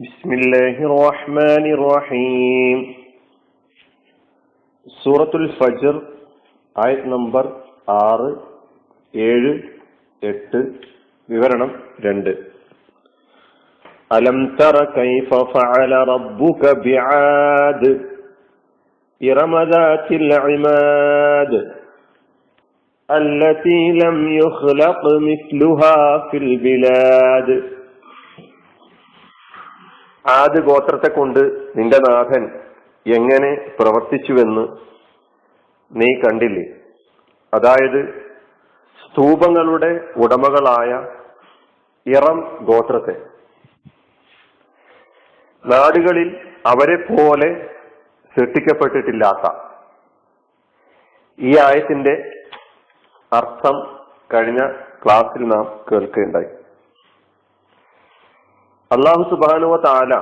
بسم الله الرحمن الرحيم. سورة الفجر آية نمبر آر ഏഴ് ات വിവരണം രണ്ട്. അലം തറ കൈഫ ഫഅല റബ്ബുക ബിആദ് ഇറമ ذات العماد التي لم يخلق مثلها في البلاد ആദ് ഗോത്രത്തെ കൊണ്ട് നിന്റെ നാഥൻ എങ്ങനെ പ്രവർത്തിച്ചുവെന്ന് നീ കണ്ടില്ലേ? അതായത് സ്തൂപങ്ങളുടെ ഉടമകളായ ഇറം ഗോത്രത്തെ. നാടുകളിൽ അവരെ പോലെ സൃഷ്ടിക്കപ്പെട്ടിട്ടില്ലാത്ത ഈ ആയത്തിന്റെ അർത്ഥം കഴിഞ്ഞ ക്ലാസ്സിൽ നാം കേൾക്കുകയുണ്ടായി. അള്ളാഹു സുബാനുവ താല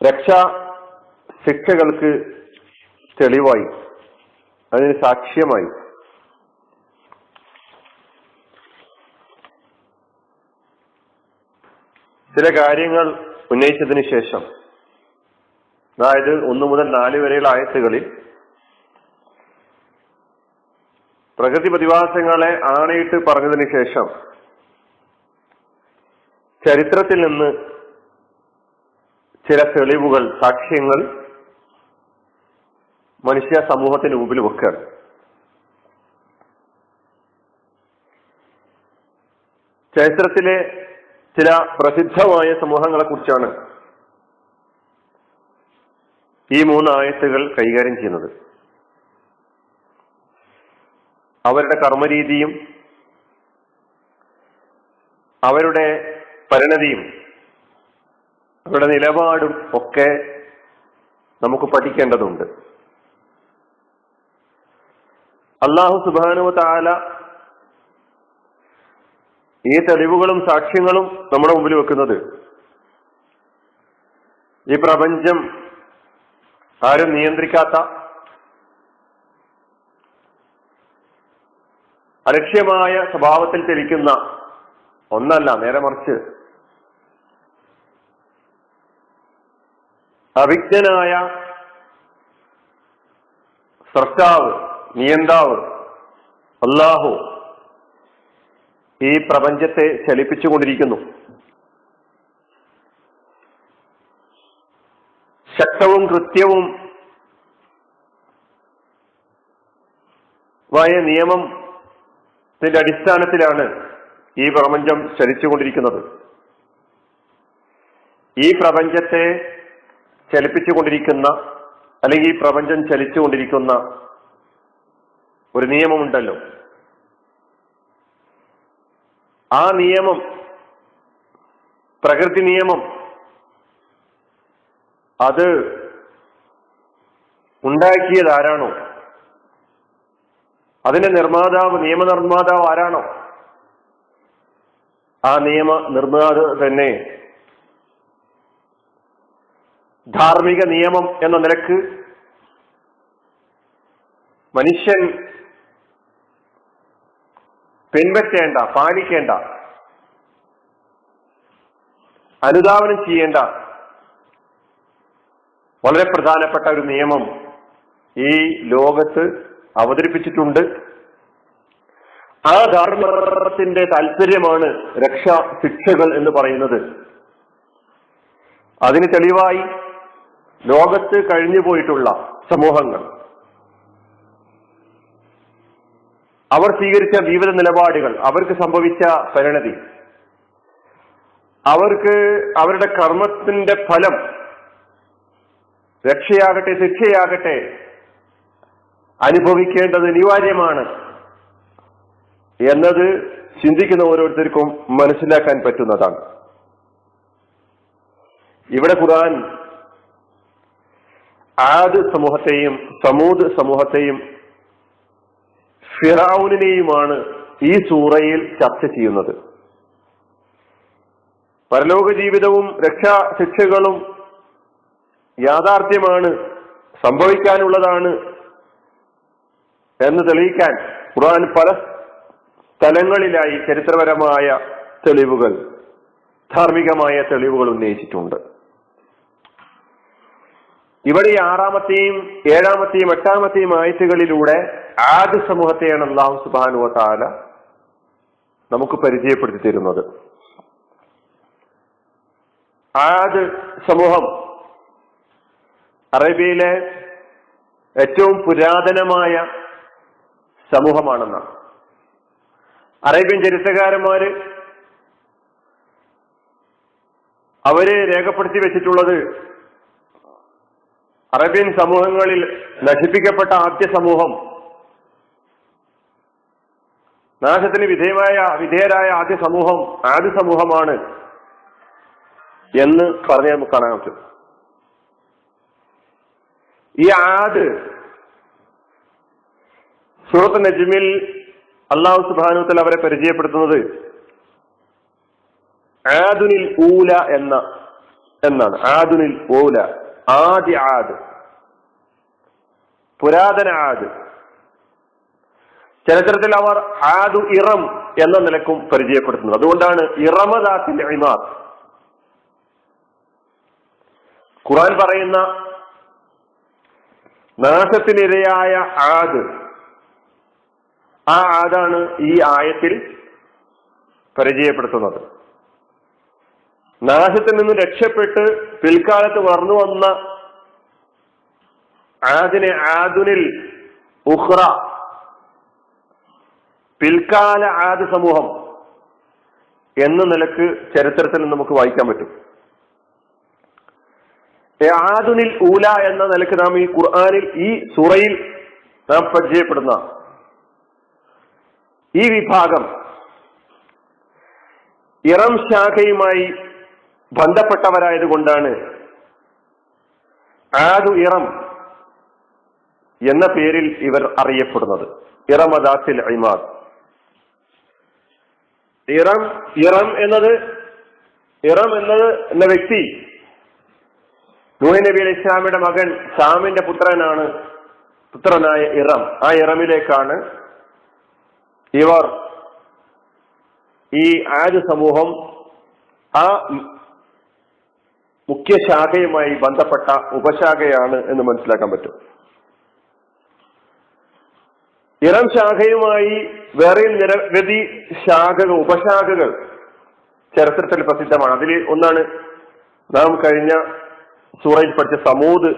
രക്ഷാ ശിക്ഷകൾക്ക് തെളിവായി അതിന് സാക്ഷ്യമായി. ചില കാര്യങ്ങൾ ഉന്നയിച്ചതിന് ശേഷം അതായത് ഒന്നു മുതൽ നാല് വരെയുള്ള ആയത്തുകളിൽ പ്രകൃതി പ്രതിഭാസങ്ങളെ ആണയിട്ട് പറഞ്ഞതിന് ശേഷം ചരിത്രത്തിൽ നിന്ന് ചില തെളിവുകൾ സാക്ഷ്യങ്ങൾ മനുഷ്യ സമൂഹത്തിന് മുമ്പിൽ വെക്കുകയാണ്. ചരിത്രത്തിലെ ചില പ്രസിദ്ധമായ സമൂഹങ്ങളെ കുറിച്ചാണ് ഈ മൂന്ന് ആയത്തുകൾ കൈകാര്യം ചെയ്യുന്നത്. അവരുടെ കർമ്മരീതിയും അവരുടെ പരിണതിയും അവരുടെ നിലപാടും ഒക്കെ നമുക്ക് പഠിക്കേണ്ടതുണ്ട്. അള്ളാഹു സുബാനു താല ഈ തെളിവുകളും സാക്ഷ്യങ്ങളും നമ്മുടെ മുമ്പിൽ വെക്കുന്നത് ഈ പ്രപഞ്ചം ആരും നിയന്ത്രിക്കാത്ത അലക്ഷ്യമായ സ്വഭാവത്തിൽ ചലിക്കുന്ന ഒന്നല്ല നേരെ മറിച്ച് അവിജ്ഞനായ സർക്കാവ് നിയന്താവ് അള്ളാഹു ഈ പ്രപഞ്ചത്തെ ചലിപ്പിച്ചുകൊണ്ടിരിക്കുന്നു. ശക്തവും കൃത്യവും വായ നിയമം ഇതിന്റെ അടിസ്ഥാനത്തിലാണ് ഈ പ്രപഞ്ചം ചലിച്ചുകൊണ്ടിരിക്കുന്നത്. ഈ പ്രപഞ്ചത്തെ ചലിപ്പിച്ചുകൊണ്ടിരിക്കുന്ന അല്ലെങ്കിൽ ഈ പ്രപഞ്ചം ചലിച്ചുകൊണ്ടിരിക്കുന്ന ഒരു നിയമമുണ്ടല്ലോ. ആ നിയമം പ്രകൃതി നിയമം അത് ഉണ്ടാക്കിയത് ആരാണോ അതിന്റെ നിർമ്മാതാവ് നിയമനിർമ്മാതാവ് ആരാണോ? ആ നിയമ നിർമ്മാതാവ് തന്നെ ധാർമ്മിക നിയമം എന്ന നിലയ്ക്ക് മനുഷ്യൻ പിൻപറ്റേണ്ട പാലിക്കേണ്ട അനുധാവനം ചെയ്യേണ്ട വളരെ പ്രധാനപ്പെട്ട ഒരു നിയമം ഈ ലോകത്ത് അവതരിപ്പിച്ചിട്ടുണ്ട്. ആ ധാർമ്മത്തിന്റെ താല്പര്യമാണ് രക്ഷാ ശിക്ഷകൾ എന്ന് പറയുന്നത്. അതിന് തെളിവായി ലോകത്ത് കഴിഞ്ഞു പോയിട്ടുള്ള സമൂഹങ്ങൾ. അവർ സ്വീകരിച്ച വിവിധ നിലപാടുകൾ അവർക്ക് സംഭവിച്ച പരിണതി അവർക്ക് അവരുടെ കർമ്മത്തിന്റെ ഫലം രക്ഷയാകട്ടെ ശിക്ഷയാകട്ടെ അനുഭവിക്കേണ്ടത് അനിവാര്യമാണ് എന്നത് ചിന്തിക്കുന്ന ഓരോരുത്തർക്കും മനസ്സിലാക്കാൻ പറ്റുന്നതാണ്. ഇവിടെ ഖുർആൻ ആദ് സമൂഹത്തെയും സമൂദ് സമൂഹത്തെയും ഫിറാവുനെയുമാണ് ഈ സൂറയിൽ ചർച്ച ചെയ്യുന്നത്. പരലോക ജീവിതവും രക്ഷാ ശിക്ഷകളും യാഥാർത്ഥ്യമാണ് സംഭവിക്കാനുള്ളതാണ് എന്ന് തെളിയിക്കാൻ ഖുർആൻ പല സ്ഥലങ്ങളിലായി ചരിത്രപരമായ തെളിവുകൾ ധാർമ്മികമായ തെളിവുകൾ ഉന്നയിച്ചിട്ടുണ്ട്. ഇവിടെ ആറാമത്തെയും ഏഴാമത്തെയും എട്ടാമത്തെയും ആയത്തുകളിലൂടെ ആദ്യ സമൂഹത്തെയാണ് അള്ളാഹു സുബാനു താല നമുക്ക് പരിചയപ്പെടുത്തി തരുന്നത്. ആദ് സമൂഹം അറേബ്യയിലെ ഏറ്റവും പുരാതനമായ സമൂഹമാണെന്നാണ്. അറേബ്യൻ ചരിത്രകാരന്മാര് അവർ രേഖപ്പെടുത്തി വെച്ചിട്ടുള്ളത് അറേബ്യൻ സമൂഹങ്ങളിൽ നശിപ്പിക്കപ്പെട്ട ആദ്യ സമൂഹം. നാശത്തിന് വിധേയമായ വിധേയരായ ആദ്യ സമൂഹം ആദ്യ സമൂഹമാണ് എന്ന് പറഞ്ഞ് നമുക്ക് കാണാൻ പറ്റും. ഈ ആദ് സൂറത്ത് നജ്മിൽ അള്ളാഹു സുബാനുത്തിൽ അവരെ പരിചയപ്പെടുത്തുന്നത് ആദുനിൽ ഊല എന്ന എന്നാണ്. ആദുനിൽ ഊല. ആദ്യ ആദ്. പുരാതന ആദ്. ചരിത്രത്തിൽ അവർ ആദു ഇറം എന്ന നിലക്കും പരിചയപ്പെടുത്തുന്നത്. അതുകൊണ്ടാണ് ഇറമദാത്തിൽ ഇമാർ ഖുറാൻ പറയുന്ന നാശത്തിനിരയായ ആദ്. ആ ആദാണ് ഈ ആയത്തിൽ പരിചയപ്പെടുത്തുന്നത്. നാശത്തിൽ നിന്ന് രക്ഷപ്പെട്ട് പിൽക്കാലത്ത് വളർന്നു വന്ന ആദിനെ ആദുനിൽ ഉഹ്റ പിൽക്കാല ആദ് സമൂഹം എന്ന നിലയ്ക്ക് ചരിത്രത്തിൽ നമുക്ക് വായിക്കാൻ പറ്റും. ആദുനിൽ ഊല എന്ന നിലയ്ക്ക് നാം ഈ ഖുർആാനിൽ ഈ സുറയിൽ നാം പരിചയപ്പെടുന്ന ഈ വിഭാഗം ഇറം ശാഖയുമായി ബന്ധപ്പെട്ടവരായതുകൊണ്ടാണ് ആദു ഇറം എന്ന പേരിൽ ഇവർ അറിയപ്പെടുന്നത്. ഇറമദാസിൽ ഇമാദ്. ഇറം ഇറം എന്നത് ഇറം എന്നത് എന്ന വ്യക്തി നൂഹ് നബി അലി ഇസ്ലാമിയുടെ മകൻ സാമിന്റെ പുത്രനാണ് പുത്രനായ ഇറം. ആ ഇറമിലേക്കാണ് ഇവർ ഈ ആര് സമൂഹം ആ മുഖ്യ ശാഖയുമായി ബന്ധപ്പെട്ട ഉപശാഖയാണ് എന്ന് മനസ്സിലാക്കാൻ പറ്റും. ഇറം ശാഖയുമായി വേറെ നിരവധി ശാഖകൾ ഉപശാഖകൾ ചരിത്രത്തിൽ പ്രസിദ്ധമാണ്. അതിൽ ഒന്നാണ് നാം കഴിഞ്ഞ സൂറയിൽ പഠിച്ച സമൂത്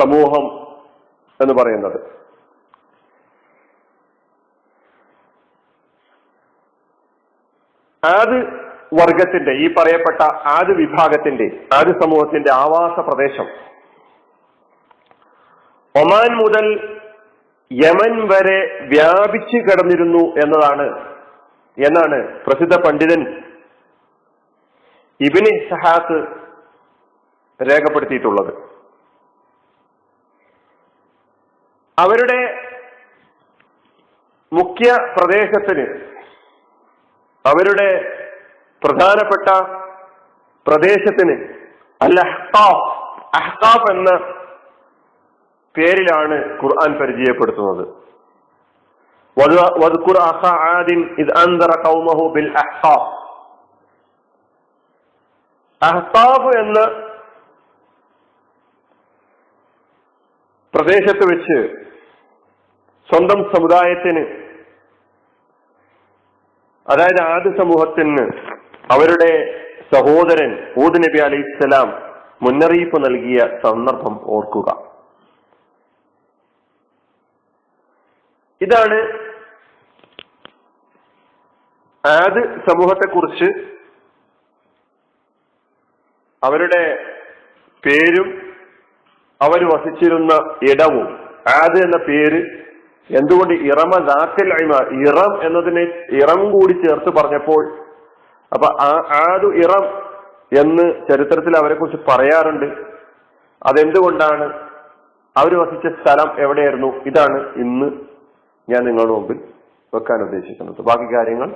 സമൂഹം എന്ന് പറയുന്നത്. ആദ് വർഗത്തിന്റെ ഈ പറയപ്പെട്ട ആദ്യ വിഭാഗത്തിന്റെ ആദ്യ സമൂഹത്തിന്റെ ആവാസ പ്രദേശം. ഒമാൻ മുതൽ യമൻ വരെ വ്യാപിച്ചു കിടന്നിരുന്നു എന്നതാണ് എന്നാണ് പ്രസിദ്ധ പണ്ഡിതൻ ഇബിന് സഹാത്ത് രേഖപ്പെടുത്തിയിട്ടുള്ളത്. അവരുടെ മുഖ്യ പ്രദേശത്തിന് അവരുടെ പ്രധാനപ്പെട്ട പ്രദേശത്തിന് അൽ അഹ്താഫ് എന്ന പേരിലാണ് ഖുർആൻ പരിചയപ്പെടുത്തുന്നത്. ആദിൻ ബിൽ എന്ന പ്രദേശത്ത് വെച്ച് സ്വന്തം സമുദായത്തിന് അതായത് ആദ്യ സമൂഹത്തിന് അവരുടെ സഹോദരൻ ഊദ് നബി അലൈഹിസ്സലാം മുന്നറിയിപ്പ് നൽകിയ സന്ദർഭം ഓർക്കുക. ഇതാണ് ആദ് സമൂഹത്തെക്കുറിച്ച് അവരുടെ പേരും അവർ വസിച്ചിരുന്ന ഇടവും. ആദ് എന്ന പേര് എന്തുകൊണ്ട് ഇറമ ദാത്തിൽ ഇറം എന്നതിനെ ഇറം കൂടി ചേർത്ത് പറഞ്ഞപ്പോൾ അപ്പൊ ആദു ഇറം എന്ന് ചരിത്രത്തിൽ അവരെ കുറിച്ച് പറയാറുണ്ട്. അതെന്തുകൊണ്ടാണ്? അവർ വസിച്ച സ്ഥലം എവിടെയായിരുന്നു? ഇതാണ് ഇന്ന് ഞാൻ നിങ്ങളുടെ മുമ്പിൽ വെക്കാൻ ഉദ്ദേശിക്കുന്നത്. ബാക്കി കാര്യങ്ങൾ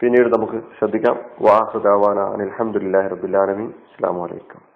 പിന്നീട് നമുക്ക് ശ്രദ്ധിക്കാം. വാഹുദാവാന അലഹമുല്ലാ റബുലാലമി അസ്സാം വലൈക്കും